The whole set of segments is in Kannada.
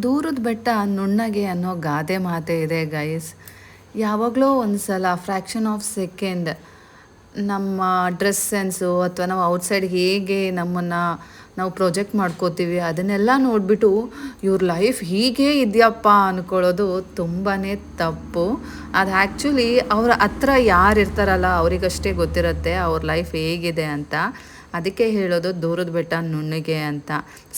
ದೂರದ ಬೆಟ್ಟ ನುಣ್ಣಗೆ ಅನ್ನೋ ಗಾದೆ ಮಾತೆ ಇದೆ ಗೈಸ್ ಯಾವಾಗಲೋ ಒಂದು ಸಲ ಫ್ರ್ಯಾಕ್ಷನ್ ಆಫ್ ಸೆಕೆಂಡ್ ನಮ್ಮ ಡ್ರೆಸ್ ಸೆನ್ಸು ಅಥವಾ ನಾವು ಔಟ್ಸೈಡ್ ಹೇಗೆ ನಮ್ಮನ್ನು ನಾವು ಪ್ರೊಜೆಕ್ಟ್ ಮಾಡ್ಕೋತೀವಿ, ಅದನ್ನೆಲ್ಲ ನೋಡಿಬಿಟ್ಟು ಇವ್ರ ಲೈಫ್ ಹೀಗೆ ಇದೆಯಪ್ಪ ಅಂದ್ಕೊಳ್ಳೋದು ತುಂಬಾ ತಪ್ಪು. ಅದು ಆ್ಯಕ್ಚುಲಿ ಅವ್ರ ಹತ್ರ ಯಾರು ಇರ್ತಾರಲ್ಲ ಅವರಿಗಷ್ಟೇ ಗೊತ್ತಿರುತ್ತೆ ಅವ್ರ ಲೈಫ್ ಹೇಗಿದೆ ಅಂತ. ಅದಕ್ಕೆ ಹೇಳೋದು ದೂರದ ಬೆಟ್ಟ ನುಣ್ಣಗೆ ಅಂತ.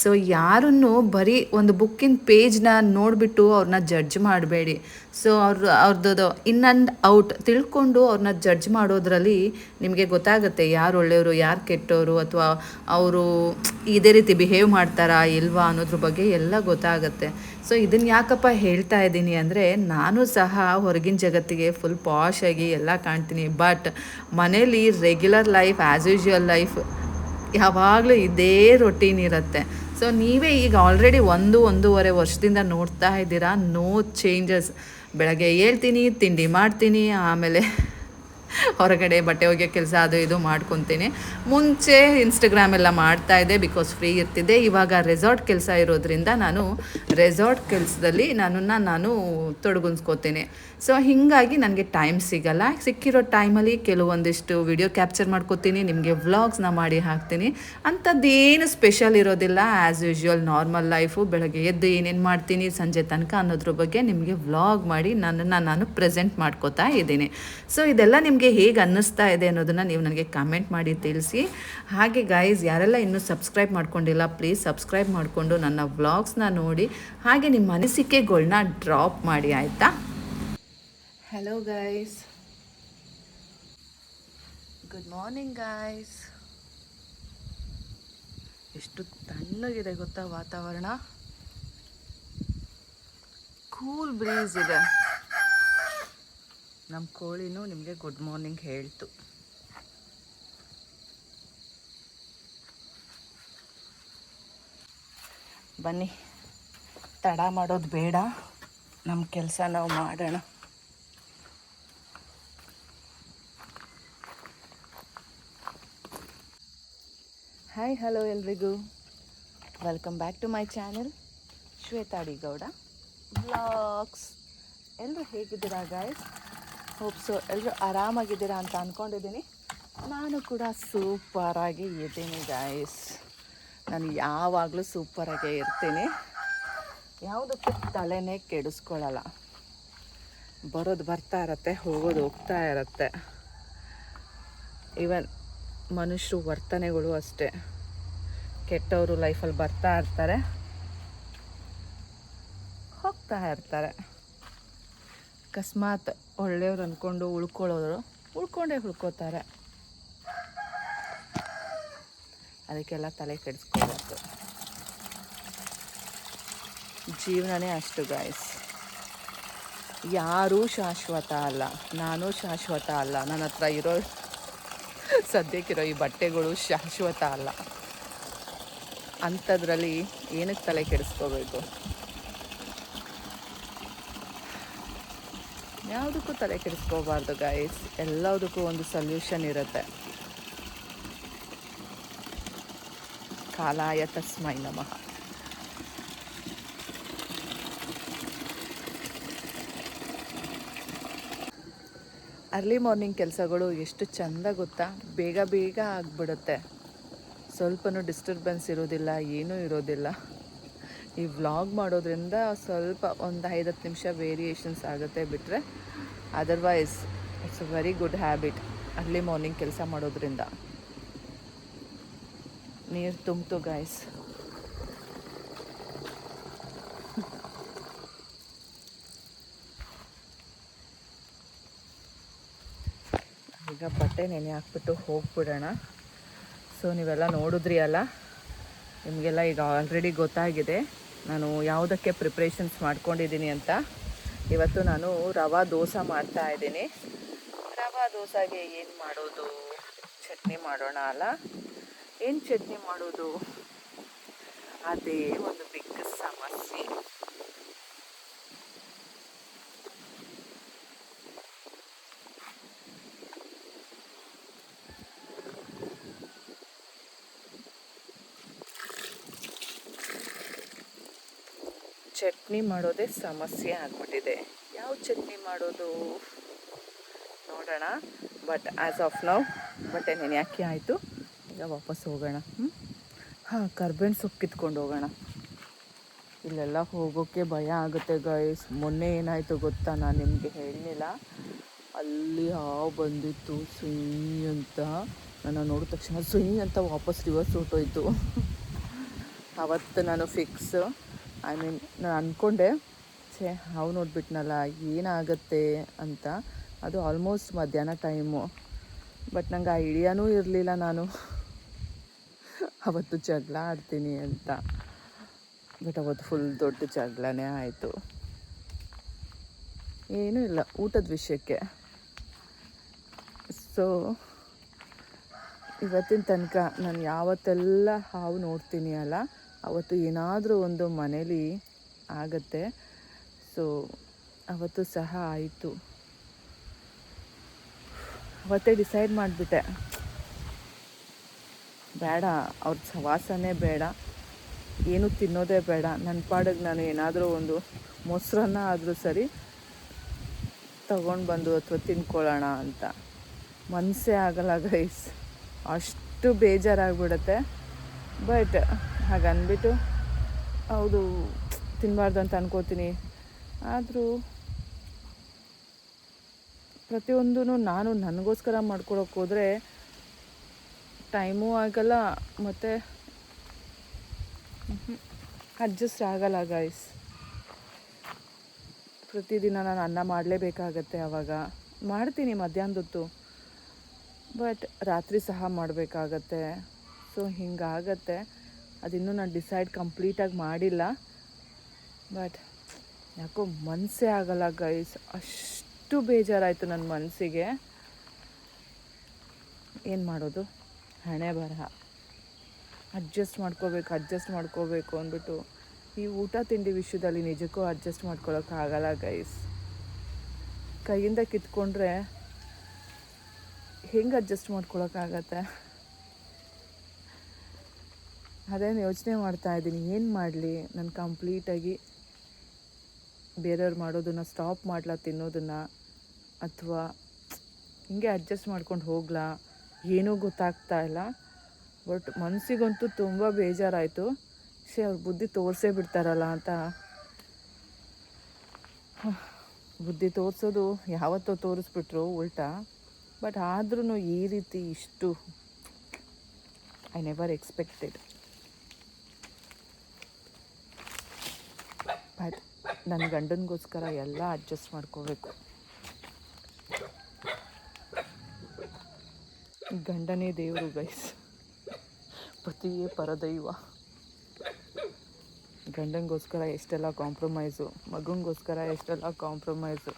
ಸೊ ಯಾರನ್ನು ಬರೀ ಒಂದು ಬುಕ್ಕಿನ ಪೇಜ್ನ ನೋಡಿಬಿಟ್ಟು ಅವ್ರನ್ನ ಜಡ್ಜ್ ಮಾಡಬೇಡಿ. ಸೊ ಅವ್ರ, ಅವ್ರದ್ದು ಇನ್ ಆ್ಯಂಡ್ ಔಟ್ ತಿಳ್ಕೊಂಡು ಅವ್ರನ್ನ ಜಡ್ಜ್ ಮಾಡೋದ್ರಲ್ಲಿ ನಿಮಗೆ ಗೊತ್ತಾಗುತ್ತೆ ಯಾರು ಒಳ್ಳೆಯವರು, ಯಾರು ಕೆಟ್ಟವರು ಅಥವಾ ಅವರು ಇದೇ ರೀತಿ ಬಿಹೇವ್ ಮಾಡ್ತಾರಾ ಇಲ್ವಾ ಅನ್ನೋದ್ರ ಬಗ್ಗೆ ಎಲ್ಲ ಗೊತ್ತಾಗುತ್ತೆ. ಸೊ ಇದನ್ನು ಯಾಕಪ್ಪ ಹೇಳ್ತಾ ಇದ್ದೀನಿ ಅಂದರೆ ನಾನು ಸಹ ಹೊರಗಿನ ಜಗತ್ತಿಗೆ ಫುಲ್ ಪಾಶ್ ಆಗಿ ಎಲ್ಲ ಕಾಣ್ತೀನಿ. ಬಟ್ ಮನೇಲಿ regular life as usual life ಯಾವಾಗಲೂ ಇದೇ ರೊಟೀನ್ ಇರುತ್ತೆ. ಸೊ ನೀವೇ ಈಗ ಆಲ್ರೆಡಿ ಒಂದು, ಒಂದೂವರೆ ವರ್ಷದಿಂದ ನೋಡ್ತಾ ಇದ್ದೀರಾ ನೋ ಚೇಂಜಸ್ ಬೆಳಗ್ಗೆ ಹೇಳ್ತೀನಿ, ತಿಂಡಿ ಮಾಡ್ತೀನಿ, ಆಮೇಲೆ ಹೊರಗಡೆ ಬಟ್ಟೆ ಒಗೆಯೋ ಕೆಲಸ ಅದು ಇದು ಮಾಡ್ಕೊತೀನಿ. ಮುಂಚೆ ಇನ್ಸ್ಟಾಗ್ರಾಮ್ ಎಲ್ಲ ಮಾಡ್ತಾ ಇದ್ದೆ ಬಿಕಾಸ್ ಫ್ರೀ ಇರ್ತಿದ್ದೆ. ಇವಾಗ ರೆಸಾರ್ಟ್ ಕೆಲಸ ಇರೋದ್ರಿಂದ ನಾನು ರೆಸಾರ್ಟ್ ಕೆಲಸದಲ್ಲಿ ನನ್ನನ್ನು ನಾನು ತೊಡಗಿಸ್ಕೋತೀನಿ. ಸೊ ಹೀಗಾಗಿ ನನಗೆ ಟೈಮ್ ಸಿಗಲ್ಲ. ಸಿಕ್ಕಿರೋ ಟೈಮಲ್ಲಿ ಕೆಲವೊಂದಿಷ್ಟು ವಿಡಿಯೋ ಕ್ಯಾಪ್ಚರ್ ಮಾಡ್ಕೋತೀನಿ. ನಿಮಗೆ ವ್ಲಾಗ್ಸ್ನ ಮಾಡಿ ಹಾಕ್ತೀನಿ. ಅಂಥದ್ದೇನು ಸ್ಪೆಷಲ್ ಇರೋದಿಲ್ಲ. ಆ್ಯಸ್ ಯೂಶ್ವಲ್ ನಾರ್ಮಲ್ ಲೈಫು ಬೆಳಗ್ಗೆ ಎದ್ದು ಏನೇನು ಮಾಡ್ತೀನಿ, ಸಂಜೆ ತನಕ ಅನ್ನೋದ್ರ ಬಗ್ಗೆ ನಿಮಗೆ ವ್ಲಾಗ್ ಮಾಡಿ ನನ್ನನ್ನು ನಾನು ಪ್ರೆಸೆಂಟ್ ಮಾಡ್ಕೋತಾ ಇದ್ದೀನಿ. ಸೊ ಇದೆಲ್ಲ ನಿಮಗೆ ಹೇಗೆ ಅನ್ನಿಸ್ತಾ ಇದೆ ಅನ್ನೋದನ್ನು ನೀವು ನನಗೆ ಕಮೆಂಟ್ ಮಾಡಿ ತಿಳಿಸಿ. ಹಾಗೆ ಗೈಸ್ ಯಾರೆಲ್ಲ ಇನ್ನೂ ಸಬ್ಸ್ಕ್ರೈಬ್ ಮಾಡ್ಕೊಂಡಿಲ್ಲ ಪ್ಲೀಸ್ ಸಬ್ಸ್ಕ್ರೈಬ್ ಮಾಡಿಕೊಂಡು ನನ್ನ ವ್ಲಾಗ್ಸ್ನ ನೋಡಿ. ಹಾಗೆ ನಿಮ್ಮ ಅನಿಸಿಕೆಗಳನ್ನ ಡ್ರಾಪ್ ಮಾಡಿ, ಆಯಿತಾ? Hello guys good morning guys ಎಷ್ಟು ತಣ್ಣಗಿದೆ ಗೊತ್ತಾ ವಾತಾವರಣ? ಕೂಲ್ ಬ್ರೀಸ್ ಇದೆ. ನಮ್ಮ ಕೋಳಿನೂ ನಿಮಗೆ ಗುಡ್ ಮಾರ್ನಿಂಗ್ ಹೇಳ್ತು. ಬನ್ನಿ, ತಡ ಮಾಡೋದು ಬೇಡ ನಮ್ಮ ಕೆಲಸ ನಾವು ಮಾಡೋಣ. ಹಾಯ್ ಹಲೋ ಎಲ್ರಿಗೂ. Welcome back to my channel Shwetha D Gowda. Vlogs ಎಲ್ಲರೂ ಹೇಗಿದ್ದೀರಾ ಗಾಯ್ಸ್ ಹೋಪ್ ಸೊ ಎಲ್ಲರೂ ಆರಾಮಾಗಿದ್ದೀರಾ ಅಂತ ಅಂದ್ಕೊಂಡಿದ್ದೀನಿ ನಾನು ಕೂಡ ಸೂಪರಾಗಿ ಇದ್ದೀನಿ ಗಾಯ್ಸ್ ನಾನು ಯಾವಾಗಲೂ ಸೂಪರಾಗೇ ಇರ್ತೀನಿ. ಯಾವುದಕ್ಕೂ ತಲೆನೇ ಕೆಡಿಸ್ಕೊಳ್ಳಲ್ಲ ಬರೋದು ಬರ್ತಾ ಇರತ್ತೆ, ಹೋಗೋದು ಹೋಗ್ತಾ ಇರತ್ತೆ. ಈವನ್ ಮನುಷ್ಯರು ವರ್ತನೆಗಳು ಅಷ್ಟೇ. ಕೆಟ್ಟವರು ಲೈಫಲ್ಲಿ ಬರ್ತಾ ಇರ್ತಾರೆ. ಹೋಗ್ತಾ ಇರ್ತಾರೆ. ಅಕಸ್ಮಾತ್ ಒಳ್ಳೆಯವ್ರು ಅಂದ್ಕೊಂಡು ಉಳ್ಕೊಳ್ಳೋರು ಉಳ್ಕೊಂಡೇ ಉಳ್ಕೋತಾರೆ. ಅದಕ್ಕೆಲ್ಲ ತಲೆ ಕೆಡಿಸ್ಕೋಬೇಕು. ಜೀವನನೇ ಅಷ್ಟು ಗಾಯಸ್ ಯಾರೂ ಶಾಶ್ವತ ಅಲ್ಲ. ನಾನು ಶಾಶ್ವತ ಅಲ್ಲ. ನನ್ನ ಹತ್ರ ಇರೋ ಸದ್ಯಕ್ಕಿರೋ ಈ ಬಟ್ಟೆಗಳು ಶಾಶ್ವತ ಅಲ್ಲ. ಅಂಥದ್ರಲ್ಲಿ ಏನಕ್ಕೆ ತಲೆ ಕೆಡಿಸ್ಕೋಬೇಕು? ಯಾವುದಕ್ಕೂ ತಲೆ ಕೆಡಿಸ್ಕೋಬಾರ್ದು ಗಾಯಸ್ ಎಲ್ಲದಕ್ಕೂ ಒಂದು ಸೊಲ್ಯೂಷನ್ ಇರುತ್ತೆ. ಕಾಲಾಯ ತಸ್ಮೈ ನಮಃ. ಅರ್ಲಿ ಮಾರ್ನಿಂಗ್ ಕೆಲಸಗಳು ಎಷ್ಟು ಚಂದ ಗೊತ್ತಾ? ಬೇಗ ಬೇಗ ಆಗಿಬಿಡುತ್ತೆ. ಸ್ವಲ್ಪನೂ ಡಿಸ್ಟರ್ಬೆನ್ಸ್ ಇರೋದಿಲ್ಲ, ಏನೂ ಇರೋದಿಲ್ಲ. ಈ ವ್ಲಾಗ್ ಮಾಡೋದ್ರಿಂದ ಸ್ವಲ್ಪ ಒಂದು ಐದು ಹತ್ತು ನಿಮಿಷ ವೇರಿಯೇಷನ್ಸ್ ಆಗುತ್ತೆ ಬಿಟ್ಟರೆ otherwise it's a very good habit early morning ಕೆಲಸ ಮಾಡೋದ್ರಿಂದ. ನೀರು ತುಂಬಿತು ಗಾಯ್ಸ್ ಈಗ ಬಟ್ಟೆ ನೆನೆ ಹಾಕ್ಬಿಟ್ಟು ಹೋಗ್ಬಿಡೋಣ. ಸೊ ನೀವೆಲ್ಲ ನೋಡಿದ್ರಿ ಅಲ್ಲ ನಿಮಗೆಲ್ಲ ಈಗ ಆಲ್ರೆಡಿ ಗೊತ್ತಾಗಿದೆ. ನಾನು ಯಾವುದಕ್ಕೆ ಪ್ರಿಪ್ರೇಷನ್ಸ್ ಮಾಡ್ಕೊಂಡಿದ್ದೀನಿ ಅಂತ ಇವತ್ತು ನಾನು ರವಾ ದೋಸೆ ಮಾಡ್ತಾ ಇದ್ದೀನಿ. ರವಾ ದೋಸೆಗೆ ಏನು ಮಾಡೋದು? ಚಟ್ನಿ ಮಾಡೋಣ ಅಲ್ಲ? ಏನು ಚಟ್ನಿ ಮಾಡೋದು? ಅದೇ ಒಂದು ಬಿಗ್ ಸಮಸ್ಯೆ. ಚಟ್ನಿ ಮಾಡೋದೇ ಸಮಸ್ಯೆ ಆಗ್ಬಿಟ್ಟಿದೆ. ಯಾವ ಚಟ್ನಿ ಮಾಡೋದು? ನೋಡೋಣ. ಬಟ್ ಆ್ಯಸ್ ಆಫ್ ನೌ ಬಟ್ಟೆ ನೆನೆ ಯಾಕೆ ಆಯಿತು. ಈಗ ವಾಪಸ್ ಹೋಗೋಣ. ಹ್ಞೂ ಹಾಂ, ಕರ್ಬೇವಿನ ಸೊಪ್ಪು ಕಿತ್ಕೊಂಡು ಹೋಗೋಣ. ಇಲ್ಲೆಲ್ಲ ಹೋಗೋಕ್ಕೆ ಭಯ ಆಗುತ್ತೆ ಗೈಸ್ ಮೊನ್ನೆ ಏನಾಯಿತು ಗೊತ್ತಾ? ನಾನು ನಿಮಗೆ ಹೇಳಲಿಲ್ಲ ಅಲ್ಲಿ ಹಾವು ಬಂದಿತ್ತು. ಸುಯ್ ಅಂತ. ನಾನು ನೋಡಿದ ತಕ್ಷಣ ಸುಯ್ ಅಂತ ವಾಪಸ್ ರಿವರ್ಸ್ ಹೊಟ್ಟೋಯ್ತು ಅವತ್ತು ನಾನು ಫಿಕ್ಸ್ ಐ ಮೀನ್ ನಾನು ಅಂದ್ಕೊಂಡೆ ಛೇ, ಹಾವು ನೋಡ್ಬಿಟ್ನಲ್ಲ, ಏನಾಗುತ್ತೆ ಅಂತ. ಅದು ಆಲ್ಮೋಸ್ಟ್ ಮಧ್ಯಾಹ್ನ ಟೈಮು ಬಟ್ ನಂಗೆ ಆ ಐಡಿಯಾನೂ ಇರಲಿಲ್ಲ ನಾನು. ಅವತ್ತು ಜಗಳ ಆಡ್ತೀನಿ ಅಂತ. ಬಟ್ ಅವತ್ತು ಫುಲ್ ದೊಡ್ಡ ಜಗಳನೇ ಆಯಿತು. ಏನೂ ಇಲ್ಲ, ಊಟದ ವಿಷಯಕ್ಕೆ. ಸೊ ಇವತ್ತಿನ ತನಕ ನಾನು ಯಾವತ್ತೆಲ್ಲ ಹಾವು ನೋಡ್ತೀನಿ ಅಲ್ಲ ಅವತ್ತು ಏನಾದರೂ ಒಂದು ಮನೇಲಿ ಆಗತ್ತೆ. ಸೊ ಅವತ್ತು ಸಹ ಆಯಿತು. ಅವತ್ತೇ ಡಿಸೈಡ್ ಮಾಡಿಬಿಟ್ಟೆ. ಬೇಡ, ಅವ್ರ ಸವಾಸನೇ ಬೇಡ. ಏನು ತಿನ್ನೋದೇ ಬೇಡ. ನನ್ನ ಪಾಡಿಗೆ ನಾನು ಏನಾದರೂ ಒಂದು ಮೊಸರನ್ನ ಆದರೂ ಸರಿ ತಗೊಂಡು ಬಂದು ಅಥವಾ ತಿನ್ಕೊಳ್ಳೋಣ ಅಂತ. ಮನಸ್ಸೇ ಆಗಲ್ಲ ಗೈಸ್ ಅಷ್ಟು ಬೇಜಾರಾಗ್ಬಿಡುತ್ತೆ. ಬಟ್ ಹಾಗನ್ಬಿಟ್ಟು ಹೌದು ತಿನ್ನಬಾರ್ದು ಅಂತ ಅನ್ಕೋತೀನಿ. ಆದರೂ ಪ್ರತಿಯೊಂದೂ ನಾನು ನನಗೋಸ್ಕರ ಮಾಡ್ಕೊಳಕ್ಕೆ ಹೋದರೆ ಟೈಮೂ ಆಗಲ್ಲ, ಮತ್ತು ಅಡ್ಜಸ್ಟ್ ಆಗಲ್ಲ ಗಾಯ್ಸ್ ಪ್ರತಿದಿನ ನಾನು ಅನ್ನ ಮಾಡಲೇಬೇಕಾಗತ್ತೆ ಆವಾಗ ಮಾಡ್ತೀನಿ ಮಧ್ಯಾಹ್ನದೊತ್ತು. ಬಟ್ ರಾತ್ರಿ ಸಹ ಮಾಡಬೇಕಾಗತ್ತೆ. ಸೊ ಹಿಂಗಾಗತ್ತೆ. ಅದಿನ್ನೂ ನಾನು ಡಿಸೈಡ್ ಕಂಪ್ಲೀಟಾಗಿ ಮಾಡಿಲ್ಲ. ಬಟ್ ಯಾಕೋ ಮನಸ್ಸೇ ಆಗಲ್ಲ ಗೈಸ್ ಅಷ್ಟು ಬೇಜಾರಾಯಿತು ನನ್ನ ಮನಸ್ಸಿಗೆ ಏನು ಮಾಡೋದು? ಹಣೆ ಬರಹ. ಅಡ್ಜಸ್ಟ್ ಮಾಡ್ಕೋಬೇಕು ಅಡ್ಜಸ್ಟ್ ಮಾಡ್ಕೋಬೇಕು ಅಂದ್ಬಿಟ್ಟು ಈ ಊಟ ತಿಂಡಿ ವಿಷಯದಲ್ಲಿ ನಿಜಕ್ಕೂ ಅಡ್ಜಸ್ಟ್ ಮಾಡ್ಕೊಳ್ಳೋಕ್ಕಾಗಲ್ಲ ಗೈಸ್ ಕೈಯಿಂದ ಕಿತ್ಕೊಂಡ್ರೆ ಹೆಂಗೆ ಅಡ್ಜಸ್ಟ್ ಮಾಡ್ಕೊಳಕ್ಕಾಗತ್ತೆ ಅದೇನು ಯೋಚನೆ ಮಾಡ್ತಾ ಇದ್ದೀನಿ. ಏನು ಮಾಡಲಿ? ನಾನು ಕಂಪ್ಲೀಟಾಗಿ ಬೇರೆಯವ್ರು ಮಾಡೋದನ್ನು ಸ್ಟಾಪ್ ಮಾಡ್ಲಾ ತಿನ್ನೋದನ್ನು, ಅಥವಾ ಹಿಂಗೆ ಅಡ್ಜಸ್ಟ್ ಮಾಡ್ಕೊಂಡು ಹೋಗ್ಲಾ? ಏನೂ ಗೊತ್ತಾಗ್ತಾ ಇಲ್ಲ. ಬಟ್ ಮನಸ್ಸಿಗಂತೂ ತುಂಬ ಬೇಜಾರಾಯಿತು. ಶೇ ಅವ್ರ ಬುದ್ಧಿ ತೋರಿಸೇ ಬಿಡ್ತಾರಲ್ಲ ಅಂತ. ಬುದ್ಧಿ ತೋರಿಸೋದು ಯಾವತ್ತೋ ತೋರಿಸ್ಬಿಟ್ರು ಉಲ್ಟಾ. ಬಟ್ ಆದ್ರೂ ಈ ರೀತಿ ಇಷ್ಟು ಐ ನೆವರ್ ಎಕ್ಸ್ಪೆಕ್ಟೆಡ್ ಬಟ್ ನನ್ನ ಗಂಡನಿಗೋಸ್ಕರ ಎಲ್ಲ ಅಡ್ಜಸ್ಟ್ ಮಾಡ್ಕೋಬೇಕು. ಗಂಡನೇ ದೇವರು ಗೈಸ್ ಪತಿಯೇ ಪರದೈವ. ಗಂಡನಿಗೋಸ್ಕರ ಎಷ್ಟೆಲ್ಲ ಕಾಂಪ್ರಮೈಸು ಮಗನಿಗೋಸ್ಕರ ಎಷ್ಟೆಲ್ಲ ಕಾಂಪ್ರಮೈಸು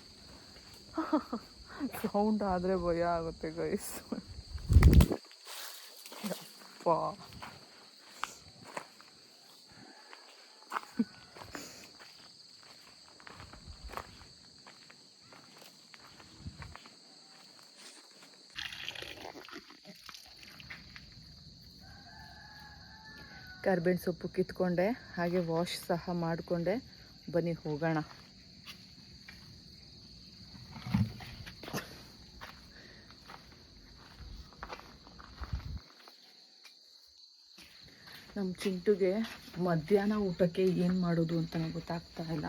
ಸೌಂಡ್ ಆದರೆ ಭಯ ಆಗುತ್ತೆ ಗೈಸ್ ಯಪ್ಪ. ಕರ್ಬೇವಿನ ಸೊಪ್ಪು ಕಿತ್ಕೊಂಡೆ, ಹಾಗೆ ವಾಶ್ ಸಹ ಮಾಡಿಕೊಂಡೆ. ಬನ್ನಿ, ಹೋಗೋಣ. ನಮ್ಮ ಚಿಂಟುಗೆ ಮಧ್ಯಾಹ್ನ ಊಟಕ್ಕೆ ಏನು ಮಾಡೋದು ಅಂತ ನಂಗೆ ಗೊತ್ತಾಗ್ತಾ ಇಲ್ಲ.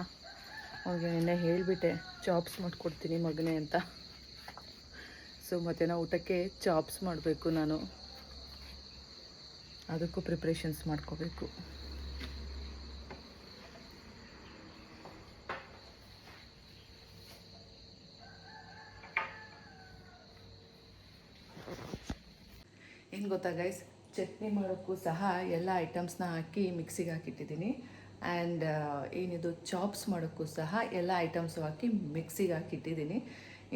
ಅವ್ರಿಗೆ ನಿನ್ನೆ ಹೇಳಿಬಿಟ್ಟೆ ಚಾಪ್ಸ್ ಮಾಡಿಕೊಡ್ತೀನಿ ಮಗನೇ ಅಂತ. ಸೊ ಮಧ್ಯಾಹ್ನ ಊಟಕ್ಕೆ ಚಾಪ್ಸ್ ಮಾಡಬೇಕು ನಾನು. ಅದಕ್ಕೂ ಪ್ರಿಪ್ರೇಷನ್ಸ್ ಮಾಡ್ಕೋಬೇಕು. ಏನು ಗೊತ್ತಾ ಗೈಸ್ ಚಟ್ನಿ ಮಾಡೋಕ್ಕೂ ಸಹ ಎಲ್ಲ ಐಟಮ್ಸ್ನ ಹಾಕಿ ಮಿಕ್ಸಿಗೆ ಹಾಕಿಟ್ಟಿದ್ದೀನಿ. ಆ್ಯಂಡ್ ಏನಿದು ಚಾಪ್ಸ್ ಮಾಡೋಕ್ಕೂ ಸಹ ಎಲ್ಲ ಐಟಮ್ಸು ಹಾಕಿ ಮಿಕ್ಸಿಗೆ ಹಾಕಿಟ್ಟಿದ್ದೀನಿ.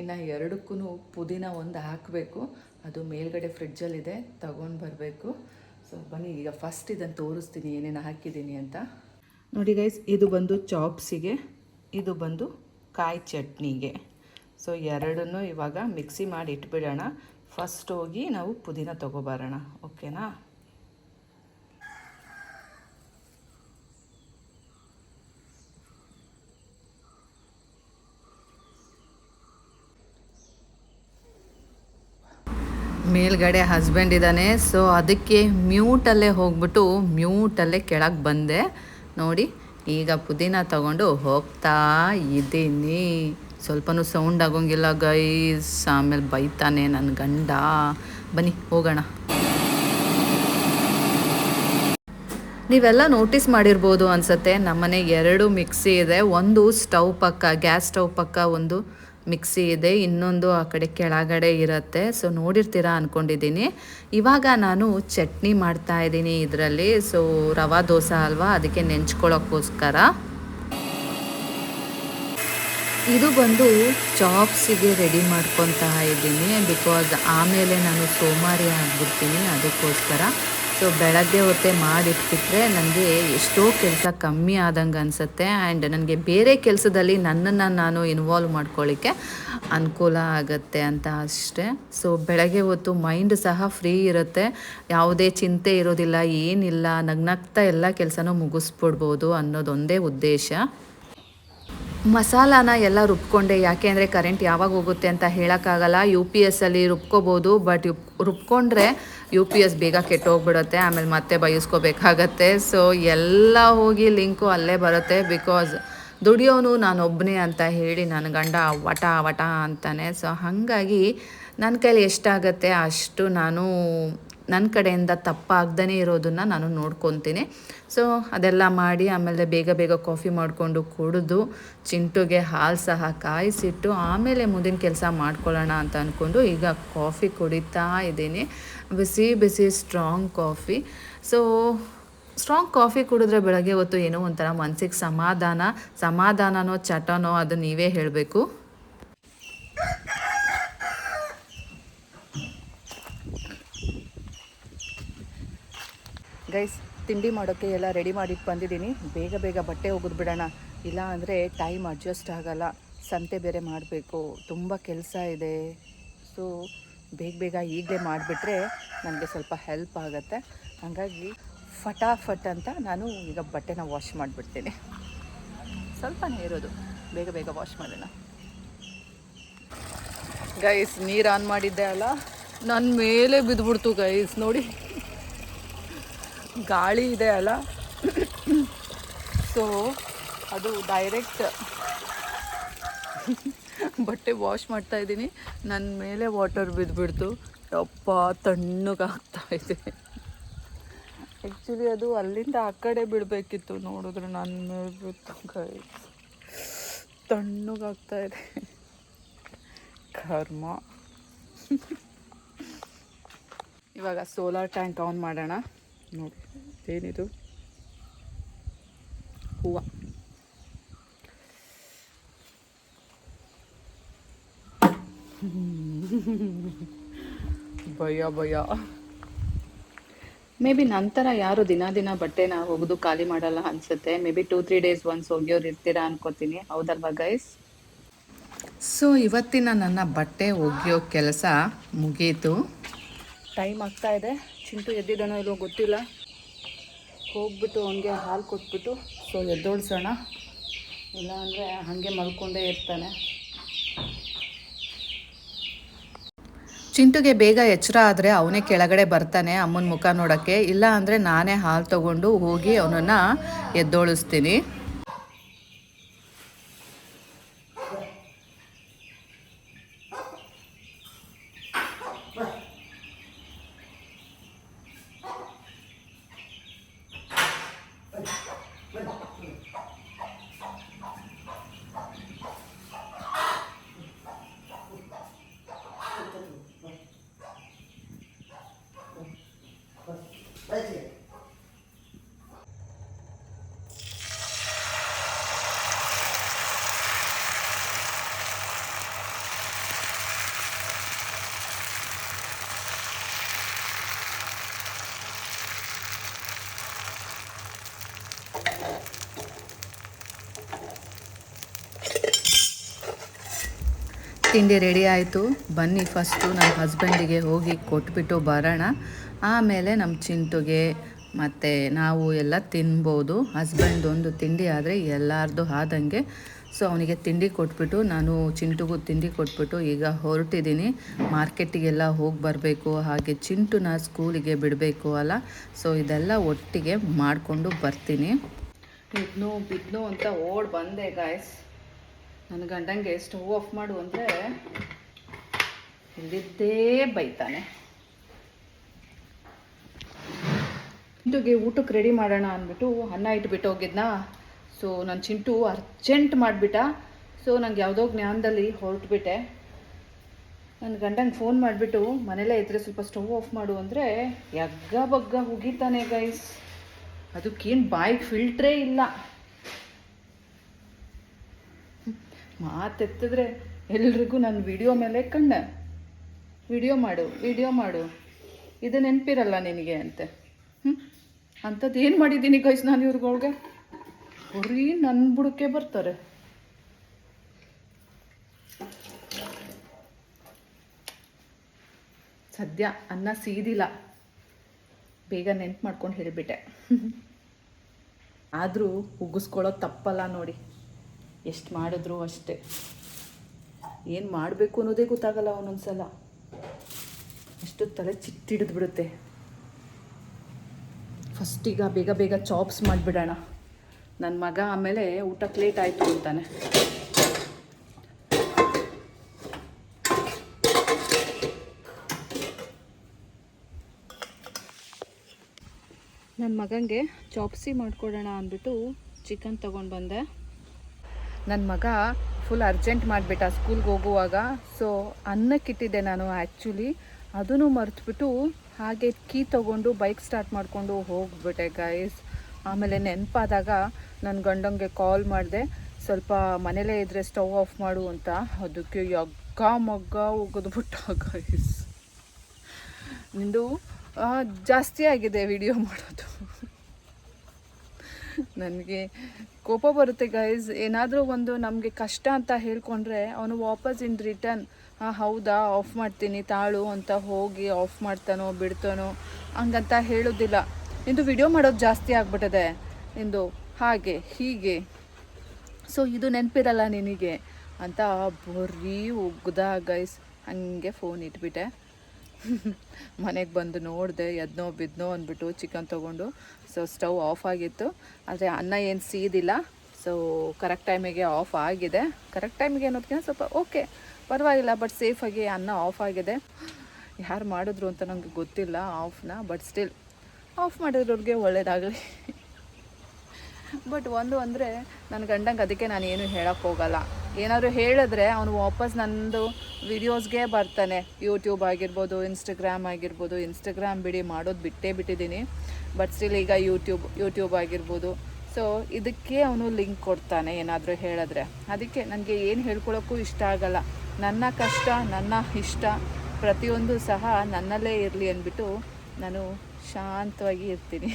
ಇನ್ನು ಎರಡಕ್ಕೂ ಪುದೀನ ಒಂದು ಹಾಕಬೇಕು. ಅದು ಮೇಲ್ಗಡೆ ಫ್ರಿಡ್ಜಲ್ಲಿದೆ ತಗೊಂಡು ಬರಬೇಕು. ಸೊ ಬನ್ನಿ, ಈಗ ಫಸ್ಟ್ ಇದನ್ನು ತೋರಿಸ್ತೀನಿ, ಏನೇನು ಹಾಕಿದ್ದೀನಿ ಅಂತ. ನೋಡಿ ಗೈಸ್ ಇದು ಬಂದು ಚಾಪ್ಸಿಗೆ ಇದು ಬಂದು ಕಾಯಿ ಚಟ್ನಿಗೆ. ಸೊ ಎರಡನ್ನು ಇವಾಗ ಮಿಕ್ಸಿ ಮಾಡಿ ಇಟ್ಬಿಡೋಣ. ಫಸ್ಟ್ ಹೋಗಿ ನಾವು ಪುದೀನ ತೊಗೊಬರೋಣ ಓಕೆನಾ ಮೇಲ್ಗಡೆ ಹಸ್ಬೆಂಡ್ ಇದ್ದಾನೆ. ಸೊ ಅದಕ್ಕೆ ಮ್ಯೂಟಲ್ಲೇ ಹೋಗ್ಬಿಟ್ಟು ಮ್ಯೂಟಲ್ಲೇ ಕೆಳಗೆ ಬಂದೆ. ನೋಡಿ, ಈಗ ಪುದೀನ ತಗೊಂಡು ಹೋಗ್ತಾ ಇದ್ದೀನಿ. ಸ್ವಲ್ಪನೂ ಸೌಂಡ್ ಆಗೋಂಗಿಲ್ಲ ಗೈಸ್ ಆಮೇಲೆ ಬೈತಾನೆ ನನ್ನ ಗಂಡ. ಬನ್ನಿ, ಹೋಗೋಣ. ನೀವೆಲ್ಲ ನೋಟಿಸ್ ಮಾಡಿರ್ಬೋದು ಅನ್ಸತ್ತೆ. ನಮ್ಮನೆ ಎರಡು ಮಿಕ್ಸಿ ಇದೆ. ಒಂದು ಸ್ಟವ್ ಪಕ್ಕ ಗ್ಯಾಸ್ ಸ್ಟವ್ ಪಕ್ಕ ಒಂದು ಮಿಕ್ಸಿ ಇದೆ, ಇನ್ನೊಂದು ಆ ಕಡೆ ಕೆಳಗಡೆ ಇರುತ್ತೆ. ಸೊ ನೋಡಿರ್ತೀರಾ ಅಂದ್ಕೊಂಡಿದ್ದೀನಿ ಇವಾಗ ನಾನು ಚಟ್ನಿ ಮಾಡ್ತಾ ಇದ್ದೀನಿ ಇದರಲ್ಲಿ. ಸೊ ರವಾ ದೋಸೆ ಅಲ್ವಾ? ಅದಕ್ಕೆ ನೆಂಚ್ಕೊಳ್ಳೋಕ್ಕೋಸ್ಕರ ಇದು ಬಂದು ಚಾಪ್ಸಿಗೆ ರೆಡಿ ಮಾಡ್ಕೊತಾ ಇದ್ದೀನಿ. ಬಿಕಾಸ್ ಆಮೇಲೆ ನಾನು ಸೋಮಾರಿ ಆಗಿಬಿಡ್ತೀನಿ ಅದಕ್ಕೋಸ್ಕರ. ಸೊ ಬೆಳಗ್ಗೆ ಹೊತ್ತೇ ಮಾಡಿಟ್ಬಿಟ್ರೆ ನನಗೆ ಎಷ್ಟೋ ಕೆಲಸ ಕಮ್ಮಿ ಆದಂಗೆ ಅನಿಸುತ್ತೆ. ಆ್ಯಂಡ್ ನನಗೆ ಬೇರೆ ಕೆಲಸದಲ್ಲಿ ನನ್ನನ್ನು ನಾನು ಇನ್ವಾಲ್ವ್ ಮಾಡ್ಕೊಳ್ಳಿಕ್ಕೆ ಅನುಕೂಲ ಆಗುತ್ತೆ ಅಂತ ಅಷ್ಟೇ. ಸೊ ಬೆಳಗ್ಗೆ ಹೊತ್ತು ಮೈಂಡ್ ಸಹ ಫ್ರೀ ಇರುತ್ತೆ. ಯಾವುದೇ ಚಿಂತೆ ಇರೋದಿಲ್ಲ, ಏನಿಲ್ಲ, ನಗ್ನಗ್ತಾ ಎಲ್ಲ ಕೆಲಸನೂ ಮುಗಿಸ್ಬಿಡ್ಬೋದು ಅನ್ನೋದೊಂದೇ ಉದ್ದೇಶ. ಮಸಾಲಾನ ಎಲ್ಲ ರುಬ್ಕೊಂಡೆ. ಯಾಕೆ ಅಂದರೆ ಕರೆಂಟ್ ಯಾವಾಗ ಹೋಗುತ್ತೆ ಅಂತ ಹೇಳೋಕ್ಕಾಗಲ್ಲ. ಯು ಪಿ ಎಸ್ಸಲ್ಲಿ ರುಬ್ಕೋಬೋದು ಬಟ್ ಯು ರುಬ್ಕೊಂಡ್ರೆ ಯು ಪಿ ಎಸ್ ಬೇಗ ಕೆಟ್ಟೋಗ್ಬಿಡುತ್ತೆ, ಆಮೇಲೆ ಮತ್ತೆ ಬಯಸ್ಕೋಬೇಕಾಗತ್ತೆ ಸೊ ಎಲ್ಲ ಹೋಗಿ ಲಿಂಕು ಅಲ್ಲೇ ಬರುತ್ತೆ ಬಿಕಾಸ್ ದುಡಿಯೋನು ನಾನೊಬ್ಬನೇ ಅಂತ ಹೇಳಿ ನನ್ನ ಗಂಡ ವಟ ವಟ ಅಂತಾನೆ. ಸೊ ಹಾಗಾಗಿ ನನ್ನ ಕೈಲಿ ಎಷ್ಟಾಗತ್ತೆ ಅಷ್ಟು ನಾನು ನನ್ನ ಕಡೆಯಿಂದ ತಪ್ಪಾಗ್ದೇ ಇರೋದನ್ನು ನಾನು ನೋಡ್ಕೊತೀನಿ. ಸೊ ಅದೆಲ್ಲ ಮಾಡಿ ಆಮೇಲೆ ಬೇಗ ಬೇಗ ಕಾಫಿ ಮಾಡಿಕೊಂಡು ಕುಡಿದು, ಚಿಂಟುಗೆ ಹಾಲು ಸಹ ಕಾಯಿಸಿಟ್ಟು ಆಮೇಲೆ ಮುಂದಿನ ಕೆಲಸ ಮಾಡ್ಕೊಳ್ಳೋಣ ಅಂತ ಅಂದ್ಕೊಂಡು ಈಗ ಕಾಫಿ ಕುಡಿತಾ ಇದ್ದೀನಿ. ಬಿಸಿ ಬಿಸಿ strong coffee. So strong coffee ಕುಡಿದ್ರೆ ಬೆಳಗ್ಗೆ ಹೊತ್ತು ಏನೋ ಒಂಥರ ಮನಸ್ಸಿಗೆ ಸಮಾಧಾನ, ಸಮಾಧಾನನೋ ಚಟನೋ ಅದು ನೀವೇ ಹೇಳಬೇಕು. ಗೈಸ್ ತಿಂಡಿ ಮಾಡೋಕ್ಕೆ ಎಲ್ಲ ರೆಡಿ ಮಾಡಿಟ್ಟು ಬಂದಿದ್ದೀನಿ. ಬೇಗ ಬೇಗ ಬಟ್ಟೆ ಒಗೆದು ಬಿಡೋಣ. ಇಲ್ಲ ಅಂದರೆ ಟೈಮ್ ಅಡ್ಜಸ್ಟ್ ಆಗೋಲ್ಲ. ಸಂತೆ ಬೇರೆ ಮಾಡಬೇಕು. ತುಂಬ ಕೆಲಸ ಇದೆ. ಸೊ ಬೇಗ ಬೇಗ ಈಗಲೇ ಮಾಡಿಬಿಟ್ರೆ ನನಗೆ ಸ್ವಲ್ಪ ಹೆಲ್ಪ್ ಆಗುತ್ತೆ. ಹಾಗಾಗಿ ಫಟಾಫಟ್ ಅಂತ ನಾನು ಈಗ ಬಟ್ಟೆನ ವಾಶ್ ಮಾಡಿಬಿಡ್ತೀನಿ. ಸ್ವಲ್ಪನೇ ಇರೋದು. ಬೇಗ ಬೇಗ ವಾಶ್ ಮಾಡೋಣ. ಗೈಸ್ ನೀರು ಆನ್ ಮಾಡಿದ್ದೆ ಅಲ್ಲ? ನನ್ನ ಮೇಲೆ ಬಿದ್ದುಬಿಡ್ತು ಗೈಸ್ ನೋಡಿ. ಗಾಳಿ ಇದೆ ಅಲ್ಲ? ಸೊ ಅದು ಡೈರೆಕ್ಟ್ ಬಟ್ಟೆ ವಾಶ್ ಮಾಡ್ತಾ ಇದ್ದೀನಿ. ನನ್ನ ಮೇಲೆ ವಾಟರ್ ಬಿದ್ದುಬಿಡ್ತು ಯಪ್ಪ ತಣ್ಣಗಾಗ್ತಾ ಇದೆ. ಆ್ಯಕ್ಚುಲಿ ಅದು ಅಲ್ಲಿಂದ ಆ ಕಡೆ ಬಿಡಬೇಕಿತ್ತು ನೋಡಿದ್ರೆ ನನ್ನ ಮೇಲೆ ಬಿತ್ತು ತಣ್ಣಗಾಗ್ತಾ ಇದೆ. ಕರ್ಮ. ಇವಾಗ ಸೋಲಾರ್ ಟ್ಯಾಂಕ್ ಆನ್ ಮಾಡೋಣ. ನೋಡಿ ಏನಿದು ಹೂವು ಭಯ ಭಯ. ಮೇ ಬಿ ನಂತರ ಯಾರು ದಿನ ದಿನ ಬಟ್ಟೆನ ಒಗೆದು ಖಾಲಿ ಮಾಡಲ್ಲ ಅನ್ಸುತ್ತೆ. Maybe two three days once ಒಗೆಯೋರು ಇರ್ತೀರಾ ಅನ್ಕೋತೀನಿ. ಹೌದಲ್ವಾ ಗೈಸ್ ಸೊ ಇವತ್ತಿನ ನನ್ನ ಬಟ್ಟೆ ಒಗೆಯೋ ಕೆಲಸ ಮುಗೀತು. ಟೈಮ್ ಆಗ್ತಾ ಇದೆ. ಚಿಂಟು ಎದ್ದಿದ್ದಾನೋ ಇಲ್ಲೋ ಗೊತ್ತಿಲ್ಲ. ಹೋಗ್ಬಿಟ್ಟು ಅವನಿಗೆ ಹಾಲು ಕೊಟ್ಬಿಟ್ಟು ಸೊ ಎದ್ದೋಳ್ಸೋಣ. ಇಲ್ಲಾಂದರೆ ಹಾಗೆ ಮಲ್ಕೊಂಡೇ ಇರ್ತಾನೆ. ಚಿಂಟುಗೆ ಬೇಗ ಎಚ್ಚರ ಆದರೆ ಅವನೇ ಕೆಳಗಡೆ ಬರ್ತಾನೆ ಅಮ್ಮನ ಮುಖ ನೋಡೋಕ್ಕೆ. ಇಲ್ಲ ಅಂದರೆ ನಾನೇ ಹಾಲು ತಗೊಂಡು ಹೋಗಿ ಅವನನ್ನು ಎದ್ದೋಳಿಸ್ತೀನಿ. ತಿಂಡಿ ರೆಡಿ ಆಯಿತು. ಬನ್ನಿ ಫಸ್ಟು ನಮ್ಮ ಹಸ್ಬೆಂಡಿಗೆ ಹೋಗಿ ಕೊಟ್ಬಿಟ್ಟು ಬರೋಣ. ಆಮೇಲೆ ನಮ್ಮ ಚಿಂಟುಗೆ ಮತ್ತು ನಾವು ಎಲ್ಲ ತಿನ್ಬೋದು. ಹಸ್ಬೆಂಡ್ ಒಂದು ತಿಂಡಿ ಆದರೆ ಎಲ್ಲರದು ಆದಂಗೆ. ಸೊ ಅವನಿಗೆ ತಿಂಡಿ ಕೊಟ್ಬಿಟ್ಟು, ನಾನು ಚಿಂಟುಗೂ ತಿಂಡಿ ಕೊಟ್ಬಿಟ್ಟು ಈಗ ಹೊರಟಿದ್ದೀನಿ. ಮಾರ್ಕೆಟಿಗೆಲ್ಲ ಹೋಗಿ ಬರಬೇಕು. ಹಾಗೆ ಚಿಂಟುನ ಸ್ಕೂಲಿಗೆ ಬಿಡಬೇಕು ಅಲ್ಲ. ಸೊ ಇದೆಲ್ಲ ಒಟ್ಟಿಗೆ ಮಾಡಿಕೊಂಡು ಬರ್ತೀನಿ. ಇದ್ನು ಬಿದ್ನು ಅಂತ ಓಡ್ ಬಂದೆ ಗಾಯ್ಸ್ ನನ್ನ ಗಂಡಂಗೆ ಸ್ಟವ್ ಆಫ್ ಮಾಡು ಅಂದರೆ ಇಲ್ಲಿದ್ದೇ ಬೈತಾನೆ. ಚಿಂಟುಗೆ ಊಟಕ್ಕೆ ರೆಡಿ ಮಾಡೋಣ ಅಂದ್ಬಿಟ್ಟು ಅನ್ನ ಇಟ್ಬಿಟ್ಟು ಹೋಗಿದ್ನಾ? ಸೊ ನನ್ನ ಚಿಂಟು ಅರ್ಜೆಂಟ್ ಮಾಡಿಬಿಟ್ಟ. ಸೊ ನಂಗೆ ಯಾವುದೋ ಜ್ಞಾನದಲ್ಲಿ ಹೊರಟ್ಬಿಟ್ಟೆ. ನನ್ನ ಗಂಡಂಗೆ ಫೋನ್ ಮಾಡಿಬಿಟ್ಟು ಮನೇಲೇ ಇದ್ದರೆ ಸ್ವಲ್ಪ ಸ್ಟವ್ ಆಫ್ ಮಾಡು ಅಂದರೆ ಯಗ್ಗ ಬಗ್ಗ ಉಗಿತಾನೆ ಗೈಸ್ ಅದಕ್ಕೇನು ಬಾಯಿಗೆ ಫಿಲ್ಟ್ರೇ ಇಲ್ಲ. ಮಾತೆತ್ತಿದ್ರೆ ಎಲ್ರಿಗೂ ನನ್ನ ವಿಡಿಯೋ ಮೇಲೆ ಕಣ್ಣ. ವಿಡಿಯೋ ಮಾಡು ವಿಡಿಯೋ ಮಾಡು. ಇದು ನೆನಪಿರಲ್ಲ ನಿನಗೆ ಅಂತೆ. ಹ್ಞೂ ಅಂಥದ್ದು ಏನು ಮಾಡಿದ್ದೀನಿ ಗೈಸ್ ನಾನು ಇವ್ರಿಗಳ್ಗೆ? ಬರೀ ನನ್ನ ಬುಡಕ್ಕೆ ಬರ್ತಾರೆ. ಸದ್ಯ ಅನ್ನ ಸೀದಿಲ್ಲ. ಬೇಗ ನೆನ್ಪು ಮಾಡ್ಕೊಂಡು ಹೇಳಿಬಿಟ್ಟೆ. ಆದರೂ ಉಗ್ಗಿಸ್ಕೊಳ್ಳೋದು ತಪ್ಪಲ್ಲ ನೋಡಿ. ಎಷ್ಟು ಮಾಡಿದ್ರು ಅಷ್ಟೇ. ಏನು ಮಾಡಬೇಕು ಅನ್ನೋದೇ ಗೊತ್ತಾಗಲ್ಲ ಒಂದೊಂದ್ಸಲ ಎಷ್ಟು ತಲೆ ಚಿಟ್ಟಿಡಿದು ಬಿಡುತ್ತೆ ಫಸ್ಟ್ ಈಗ ಬೇಗ ಬೇಗ ಚಾಪ್ಸ್ ಮಾಡಿಬಿಡೋಣ. ನನ್ನ ಮಗ ಆಮೇಲೆ ಊಟಕ್ಕೆ ಲೇಟ್ ಆಯಿತು ಅಂತಾನೆ. ನನ್ನ ಮಗನಿಗೆ ಚಾಪ್ಸಿ ಮಾಡಿಕೊಡೋಣ ಅಂದ್ಬಿಟ್ಟು ಚಿಕನ್ ತೊಗೊಂಡು ಬಂದೆ ನನ್ನ ಮಗ ಫುಲ್ ಅರ್ಜೆಂಟ್ ಮಾಡಿಬಿಟ್ಟ ಸ್ಕೂಲ್ಗೆ ಹೋಗುವಾಗ. ಸೊ ಅನ್ನಕ್ಕಿಟ್ಟಿದ್ದೆ ನಾನು ಆ್ಯಕ್ಚುಲಿ ಅದನ್ನು ಮರೆತುಬಿಟ್ಟು ಹಾಗೆ ಕೀ ತೊಗೊಂಡು ಬೈಕ್ ಸ್ಟಾರ್ಟ್ ಮಾಡಿಕೊಂಡು ಹೋಗ್ಬಿಟ್ಟೆ ಗೈಸ್ ಆಮೇಲೆ ನೆನಪಾದಾಗ ನನ್ನ ಗಂಡಂಗೆ ಕಾಲ್ ಮಾಡಿದೆ, ಸ್ವಲ್ಪ ಮನೇಲೇ ಇದ್ದರೆ ಸ್ಟವ್ ಆಫ್ ಮಾಡು ಅಂತ. ಅದಕ್ಕೆ ಯಗ್ಗ ಮಗ್ಗ ಒಗೆದ್ಬಿಟ್ಟ ಗೈಸ್ ನಿಂದು ಜಾಸ್ತಿ ಆಗಿದೆ ವಿಡಿಯೋ ಮಾಡೋದು. ನನಗೆ ಕೋಪ ಬರುತ್ತೆ ಗೈಸ್ ಏನಾದರೂ ಒಂದು ನಮಗೆ ಕಷ್ಟ ಅಂತ ಹೇಳ್ಕೊಂಡ್ರೆ ಅವನು ವಾಪಸ್ ಇನ್ ರಿಟರ್ನ್ ಹಾಂ, ಹೌದಾ ಆಫ್ ಮಾಡ್ತೀನಿ, ತಾಳು ಅಂತ ಹೋಗಿ ಆಫ್ ಮಾಡ್ತಾನೋ, ಬಿಡ್ತಾನೋ, ಹಂಗಂತ ಹೇಳೋದಿಲ್ಲ. ಇಂದು ವಿಡಿಯೋ ಮಾಡೋದು ಜಾಸ್ತಿ ಆಗ್ಬಿಟ್ಟಿದೆ ಇಂದು ಹಾಗೆ, ಹೀಗೆ. ಸೊ ಇದು ನೆನಪಿರಲ್ಲ ನಿನಗೆ? ಅಂತ ಬರೀ ಉಗ್ದ ಗೈಸ್ ಹಾಗೆ ಫೋನ್ ಇಟ್ಬಿಟ್ಟೆ. ಮನೆಗೆ ಬಂದು ನೋಡಿದೆ, ಎದ್ನೋ, ಬಿದ್ನೋ ಅಂದ್ಬಿಟ್ಟು ಚಿಕನ್ ತೊಗೊಂಡು. ಸೊ ಸ್ಟವ್ ಆಫ್ ಆಗಿತ್ತು. ಆದರೆ ಅನ್ನ ಏನು ಸೀದಿಲ್ಲ ಸೊ ಕರೆಕ್ಟ್ ಟೈಮಿಗೆ ಆಫ್ ಆಗಿದೆ. ಕರೆಕ್ಟ್ ಟೈಮಿಗೆ ಅನ್ನೋದಕ್ಕಿಂತ ಸ್ವಲ್ಪ ಓಕೆ ಪರವಾಗಿಲ್ಲ ಬಟ್ ಸೇಫಾಗಿ ಅನ್ನ ಆಫ್ ಆಗಿದೆ. ಯಾರು ಮಾಡಿದ್ರು ಅಂತ ನನಗೆ ಗೊತ್ತಿಲ್ಲ ಆಫ್ನ ಬಟ್ ಸ್ಟಿಲ್ ಆಫ್ ಮಾಡಿದ್ರವ್ರಿಗೆ ಒಳ್ಳೇದಾಗಲಿ. ಬಟ್ ಒಂದು ಅಂದರೆ ನನ್ನ ಗಂಡಂಗೆ ಅದಕ್ಕೆ ನಾನು ಏನು ಹೇಳೋಕ್ಕೆ ಹೋಗಲ್ಲ. ಏನಾದರೂ ಹೇಳಿದ್ರೆ ಅವನು ವಾಪಸ್ ನಂದು ವಿಡಿಯೋಸ್ಗೆ ಬರ್ತಾನೆ. ಯೂಟ್ಯೂಬ್ ಆಗಿರ್ಬೋದು ಇನ್ಸ್ಟಾಗ್ರಾಮ್ ಆಗಿರ್ಬೋದು ಇನ್ಸ್ಟಾಗ್ರಾಮ್ ಬಿಡಿ ಮಾಡೋದು ಬಿಟ್ಟೇ ಬಿಟ್ಟಿದ್ದೀನಿ ಬಟ್ ಸ್ಟಿಲ್ ಈಗ ಯೂಟ್ಯೂಬ್ ಯೂಟ್ಯೂಬ್ ಆಗಿರ್ಬೋದು. ಸೊ ಇದಕ್ಕೆ ಅವನು ಲಿಂಕ್ ಕೊಡ್ತಾನೆ ಏನಾದರೂ ಹೇಳಿದ್ರೆ. ಅದಕ್ಕೆ ನನಗೆ ಏನು ಹೇಳ್ಕೊಳ್ಳೋಕ್ಕೂ ಇಷ್ಟ ಆಗಲ್ಲ. ನನ್ನ ಕಷ್ಟ, ನನ್ನ ಇಷ್ಟ ಪ್ರತಿಯೊಂದು ಸಹ ನನ್ನಲ್ಲೇ ಇರಲಿ ಅಂದ್ಬಿಟ್ಟು ನಾನು ಶಾಂತವಾಗಿ ಇರ್ತೀನಿ.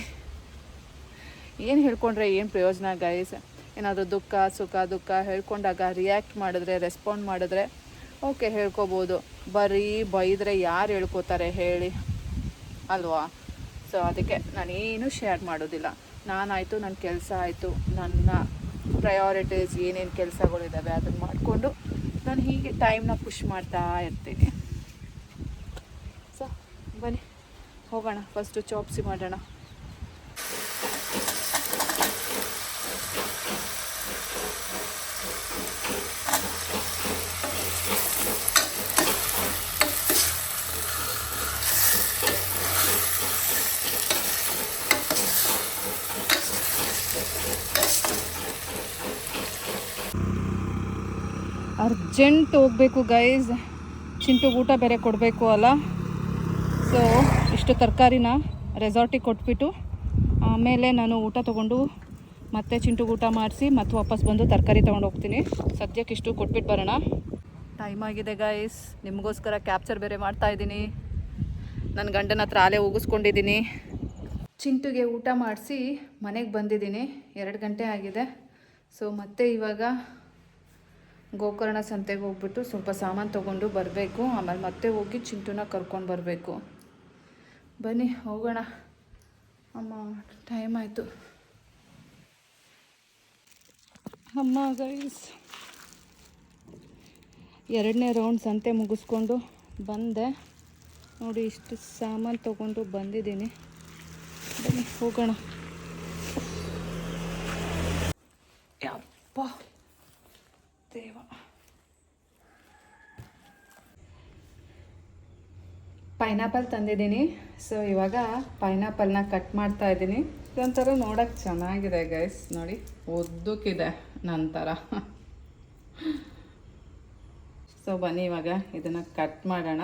ಏನು ಹೇಳ್ಕೊಂಡ್ರೆ ಏನು ಪ್ರಯೋಜನ ಗೈಸ್ ಏನಾದರೂ ದುಃಖ, ಸುಖ, ದುಃಖ ಹೇಳ್ಕೊಂಡಾಗ ರಿಯಾಕ್ಟ್ ಮಾಡಿದ್ರೆ ರೆಸ್ಪಾಂಡ್ ಮಾಡಿದ್ರೆ ಓಕೆ ಹೇಳ್ಕೊಬೋದು. ಬರೀ ಬೈದರೆ ಯಾರು ಹೇಳ್ಕೊತಾರೆ ಹೇಳಿ. ಅಲ್ವಾ? ಸೊ ಅದಕ್ಕೆ ನಾನೇನು ಶೇರ್ ಮಾಡೋದಿಲ್ಲ. ನಾನಾಯಿತು ನನ್ನ ಕೆಲಸ ಆಯಿತು, ನನ್ನ ಪ್ರಯಾರಿಟೀಸ್ ಏನೇನು ಕೆಲಸಗಳಿದ್ದಾವೆ ಅದನ್ನು ಮಾಡಿಕೊಂಡು ನಾನು ಹೀಗೆ ಟೈಮ್ನ ಪುಷ್ ಮಾಡ್ತಾ ಇರ್ತೀನಿ. ಸೊ ಬನ್ನಿ, ಹೋಗೋಣ. ಫಸ್ಟು ಚಾಪ್ಸಿ ಮಾಡೋಣ. ಅರ್ಜೆಂಟ್ ಹೋಗಬೇಕು ಗೈಸ್ ಚಿಂಟು ಊಟ ಬೇರೆ ಕೊಡಬೇಕು ಅಲ್ಲ. ಸೊ ಇಷ್ಟು ತರಕಾರಿನ ರೆಸಾರ್ಟಿಗೆ ಕೊಟ್ಬಿಟ್ಟು, ಆಮೇಲೆ ನಾನು ಊಟ ತೊಗೊಂಡು ಮತ್ತೆ ಚಿಂಟು ಊಟ ಮಾಡಿಸಿ ಮತ್ತೆ ವಾಪಸ್ ಬಂದು ತರಕಾರಿ ತೊಗೊಂಡು ಹೋಗ್ತೀನಿ. ಸದ್ಯಕ್ಕೆ ಇಷ್ಟು ಕೊಟ್ಬಿಟ್ಟು ಬರೋಣ. ಟೈಮ್ ಆಗಿದೆ ಗೈಸ್ ನಿಮಗೋಸ್ಕರ ಕ್ಯಾಪ್ಚರ್ ಬೇರೆ ಮಾಡ್ತಾ ಇದ್ದೀನಿ. ನನ್ನ ಗಂಡನ ಹತ್ರ ಆಲೆ ಉಗಿಸ್ಕೊಂಡಿದ್ದೀನಿ. ಚಿಂಟುಗೆ ಊಟ ಮಾಡಿಸಿ ಮನೆಗೆ ಬಂದಿದ್ದೀನಿ. ಎರಡು ಗಂಟೆ ಆಗಿದೆ. ಸೊ ಮತ್ತೆ ಇವಾಗ ಗೋಕರ್ಣ ಸಂತೆಗೆ ಹೋಗ್ಬಿಟ್ಟು ಸ್ವಲ್ಪ ಸಾಮಾನು ತೊಗೊಂಡು ಬರಬೇಕು, ಆಮೇಲೆ ಮತ್ತೆ ಹೋಗಿ ಚಿಂಟುನ ಕರ್ಕೊಂಡು ಬರಬೇಕು. ಬನ್ನಿ, ಹೋಗೋಣ. ಅಮ್ಮ ಟೈಮ್ ಆಯಿತು. ಅಮ್ಮ ಗೈಸ್ ಎರಡನೇ ರೌಂಡ್ ಸಂತೆ ಮುಗಿಸ್ಕೊಂಡು ಬಂದೆ. ನೋಡಿ, ಇಷ್ಟು ಸಾಮಾನು ತೊಗೊಂಡು ಬಂದಿದ್ದೀನಿ. ಬನ್ನಿ, ಹೋಗೋಣ. ಯಪ್ಪ. ಪೈನಾಪಲ್ ತಂದಿದ್ದೀನಿ. ಸೊ ಇವಾಗ ಪೈನಾಪಲ್ನ ಕಟ್ ಮಾಡ್ತಾ ಇದ್ದೀನಿ. ಇದೊಂಥರ ನೋಡೋಕ್ಕೆ ಚೆನ್ನಾಗಿದೆ ಗೈಸ್ ನೋಡಿ, ಒದ್ದಕ್ಕಿದೆ ನಂತರ. ಸೊ ಬನ್ನಿ ಇವಾಗ ಇದನ್ನು ಕಟ್ ಮಾಡೋಣ.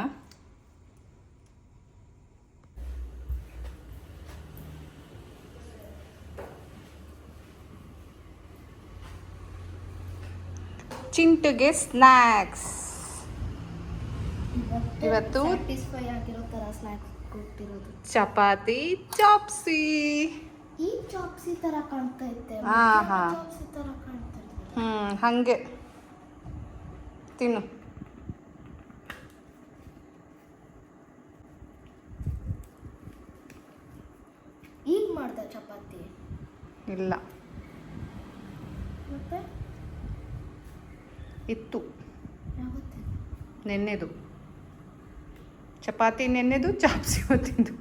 ಚಿಂಟುಗೆ ಸ್ನ್ಯಾಕ್ಸ್ ಇವತ್ತು ಸ್ಯಾಟಿಸ್ಫೈ ಆಗಿರೋ ಥರ ಸ್ನ್ಯಾಕ್ಸ್ ಕೊಟ್ಟಿರೋದು ಚಪಾತಿ ಚಾಪ್ಸಿ. ಈ ಚಾಪ್ಸಿ ಥರ ಕಾಣ್ತಾ ಇತ್ತೆ ಹಾ, ಹಾ. ಚಾಪ್ಸಿ ಥರ ಕಾಣ್ತಾ ಹ್ಞೂ ಹಾಗೆ. ತಿನ್ನು. ಈಗ ಮಾಡ್ದ ಚಪಾತಿ? ಇಲ್ಲ. ಮತ್ತೆ? ಇತ್ತು. ನೆನ್ನೆದು. ಚಪಾತಿ ನೆನ್ನೆದು, ಚಾಪ್ಸಿ ಹೊತ್ತಿದ್ದು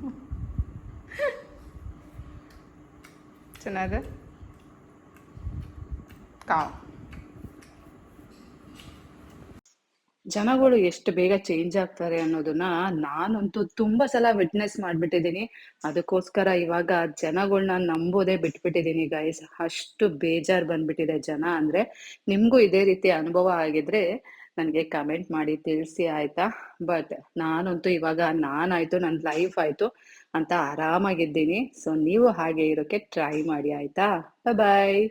ಚೆನ್ನಾಗ? ಕಾವ್ ಜನಗಳು ಎಷ್ಟು ಬೇಗ ಚೇಂಜ್ ಆಗ್ತಾರೆ ಅನ್ನೋದನ್ನ ನಾನಂತೂ ತುಂಬಾ ಸಲ ವಿಟ್ನೆಸ್ ಮಾಡ್ಬಿಟ್ಟಿದ್ದೀನಿ. ಅದಕ್ಕೋಸ್ಕರ ಇವಾಗ ಜನಗಳನ್ನ ನಂಬೋದೇ ಬಿಟ್ಬಿಟ್ಟಿದ್ದೀನಿ ಗೈಸ್ ಅಷ್ಟು ಬೇಜಾರ್ ಬಂದ್ಬಿಟ್ಟಿದೆ ಜನ ಅಂದ್ರೆ ನಿಮ್ಗೂ ಇದೇ ರೀತಿ ಅನುಭವ ಆಗಿದ್ರೆ ನನಗೆ ಕಮೆಂಟ್ ಮಾಡಿ ತಿಳಿಸಿ ಆಯ್ತಾ? ಬಟ್ ನಾನಂತೂ ಇವಾಗ ನಾನಾಯ್ತು ನನ್ನ ಲೈಫ್ ಆಯ್ತು ಅಂತ ಆರಾಮಾಗಿದ್ದೀನಿ. ಸೊ ನೀವು ಹಾಗೆ ಇರೋಕೆ ಟ್ರೈ ಮಾಡಿ ಆಯ್ತಾ? ಬಾಯ್